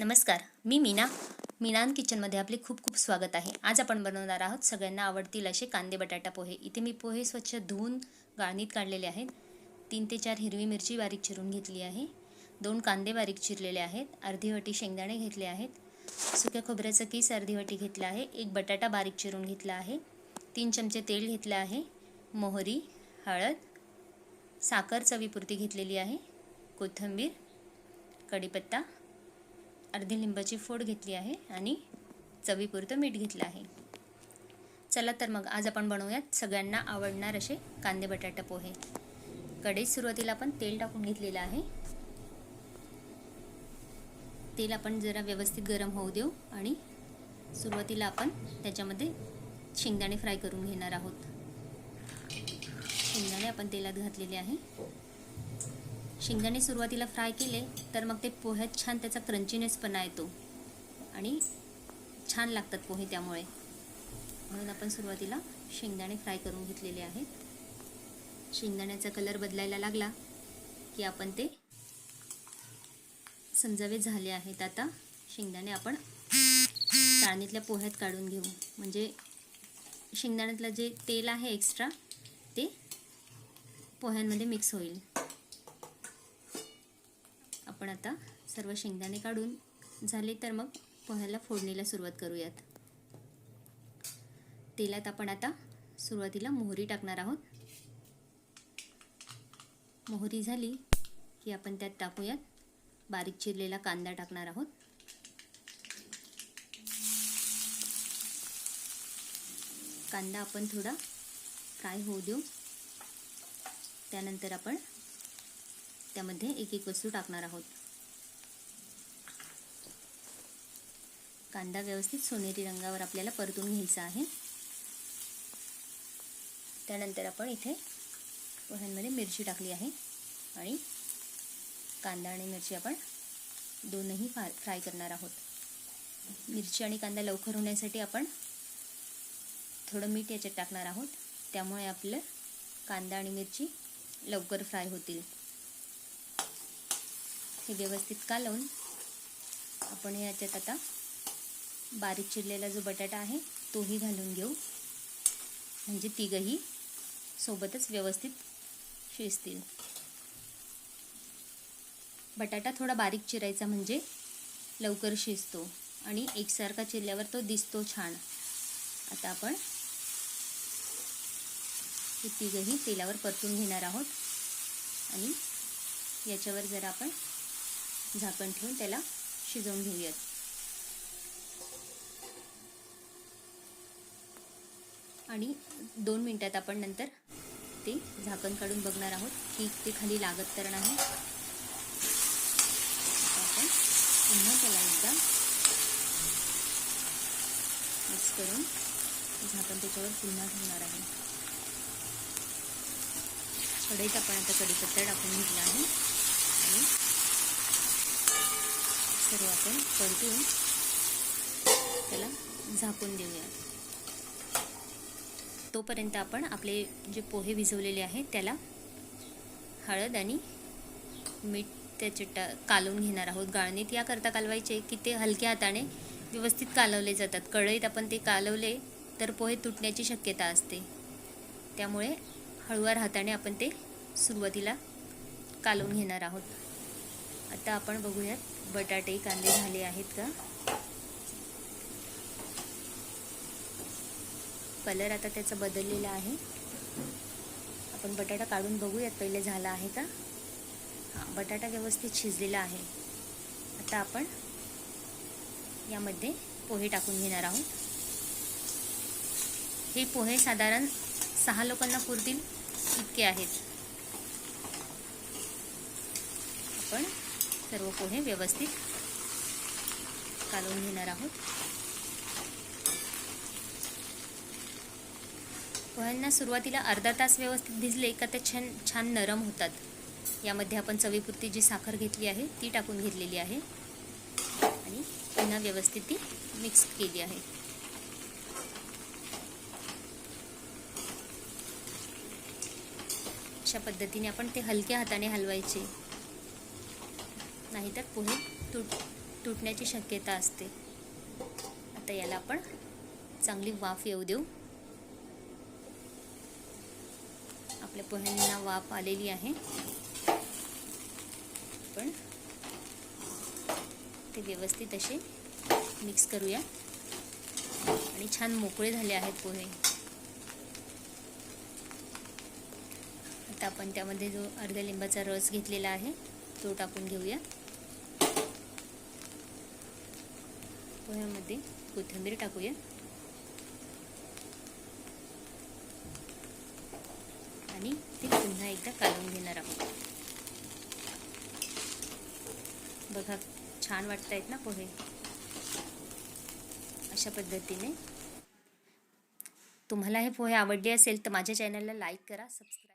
नमस्कार मी मीना. मीनान किचनमध्ये आपले खूप खूप स्वागत आहे. आज आपण बनवणार आहोत सगळ्यांना आवडतील असे कांदे बटाटा पोहे. इथे मी पोहे स्वच्छ धुवून गाळणीत काढलेले आहेत. तीन ते चार हिरवी मिरची बारीक चिरून घेतली आहे. दोन कांदे बारीक चिरलेले आहेत. अर्धी वाटी शेंगदाणे घेतले आहेत. सुक्या खोबऱ्याचं केस अर्धी वाटी घेतलं आहे. एक बटाटा बारीक चिरून घेतला आहे. तीन चमचे तेल घेतलं आहे. मोहरी हळद साखर चवीपुरती घेतलेली आहे. कोथिंबीर कढीपत्ता अर्धी लिंबाची फोड घेतली आहे आणि चवीपुरतं मीठ घेतलं आहे. चला तर मग आज आपण बनवूयात सगळ्यांना आवडणार असे कांदे बटाटा पोहे. कढईत सुरुवातीला आपण तेल टाकून घेतलेलं आहे. तेल आपण जरा व्यवस्थित गरम होऊ देऊ आणि सुरुवातीला आपण त्याच्यामध्ये शेंगदाणे फ्राय करून घेणार आहोत. शेंगदाणे आपण तेलात घातलेले आहे. शेंगदाणे सुरुवातीला फ्राय केले तर मग ते पोह्यात छान त्याचा क्रंचीनेसपणा येतो. आणि छान लागतात पोहे त्यामुळे. म्हणून आपण सुरुवातीला शेंगदाणे फ्राय करून घेतलेले आहेत. शेंगदाण्याचा कलर बदलायला लागला की आपण ते समजावे झाले आहेत. आता शेंगदाणे आपण चाळणीतल्या पोह्यात काढून घेऊ. म्हणजे शेंगदाण्यातलं जे तेल आहे एक्स्ट्रा ते पोह्यांमध्ये मिक्स होईल. आपण आता सर्व शेंगदाणे काढून झाले तर मग पोह्याला फोडणीला सुरुवात करूयात. तेलात आपण आता सुरुवातीला मोहरी टाकणार आहोत. मोहरी झाली की आपण त्यात टाकूयात बारीक चिरलेला कांदा टाकणार आहोत. कांदा आपण थोडा फ्राय होऊ देऊ. त्यानंतर आपण त्यामध्ये एक एक वस्तू टाकणार आहोत. कांदा व्यवस्थित सोनेरी रंगावर आपल्याला परतून घ्यायचा आहे. त्यानंतर आपण इथे पोह्यांमध्ये मिरची टाकली आहे आणि कांदा आणि मिरची आपण दोनही फा फ्राय करणार आहोत. मिरची आणि कांदा लवकर होण्यासाठी आपण थोडं मीठ याच्यात टाकणार आहोत. त्यामुळे आपलं कांदा आणि मिरची लवकर फ्राय होतील. हे व्यवस्थित कालवून आपण याच्यात आता बारीक चिरलेला जो बटाटा आहे तोही घालून घेऊ. म्हणजे तिघही सोबतच व्यवस्थित शिजतील. बटाटा थोडा बारीक चिरायचा म्हणजे लवकर शिजतो आणि एकसारखा चिरल्यावर तो दिसतो छान. आता आपण हे तिघही तेलावर परतून घेणार आहोत आणि याच्यावर जरा आपण झाकण ठेवून त्याला शिजवून घेऊयात. आणि दोन मिनटात आपण नंतर ते झाकण काढून बघणार आहोत की ते खाली लागत तर नाही. आपण पुन्हा त्याला एकदा मिक्स करून झाकण त्याच्यावर पुन्हा ठेवणार आहे. कढईत आपण आता कढीपत्ता टाकून घेतला आहे. आणि सर्व आपण परतून त्याला झाकून देऊया तोपर्यंत आपण आपले जे पोहे भिजवलेले आहेत त्याला हळद आणि मीठ त्याचे टा कालवून घेणार आहोत. गाळणीत याकरता कालवायचे की ते हलक्या हाताने व्यवस्थित कालवले जातात. कढईत आपण ते कालवले तर पोहे तुटण्याची शक्यता असते. त्यामुळे हळूवार हाताने आपण ते सुरुवातीला कालवून घेणार आहोत. आता आपण बघूयात बटाटे कांदे झाले आहेत का? कलर आता त्याचा बदललेला आहे. आपण बटाटा काढून बघूयात पहिले झाला आहे का? हां बटाटा व्यवस्थित शिजलेला आहे. आता आपण यामध्ये पोहे टाकून घेणार आहोत. हे पोहे साधारण सहा लोकांना पुरतील इतके आहेत. आपण सर्व पोहे व्यवस्थित काढून घेणार आहोत. पोह्यांना सुरुवातीला अर्धा तास व्यवस्थित भिजले का ते छान छान नरम होतात. यामध्ये आपण चवीपुरती जी साखर घेतली आहे ती टाकून घेतलेली आहे. आणि पुन्हा व्यवस्थित ती मिक्स केली आहे. अशा पद्धतीने आपण ते हलक्या हाताने हलवायचे. नाहीतर पोहे तुट तुटण्याची शक्यता असते. आता याला आपण चांगली वाफ येऊ देऊ. आपल्या पोह्यांना वाफ आलेली आहे. पण ते व्यवस्थित असे मिक्स करूया. आणि छान मोकळे झाले आहेत पोहे. आता आपण त्यामध्ये जो अर्ध्या लिंबाचा रस घेतलेला आहे तो टाकून घेऊया. पोह्यामध्ये कोथिंबीर टाकूया. आणि ते पुन्हा एकदा काढून घेणार आहोत. बघा छान वाटत आहेत ना पोहे? अशा पद्धतीने. तुम्हाला हे पोहे आवडले असेल तर माझ्या चॅनलला लाईक करा सबस्क्राईब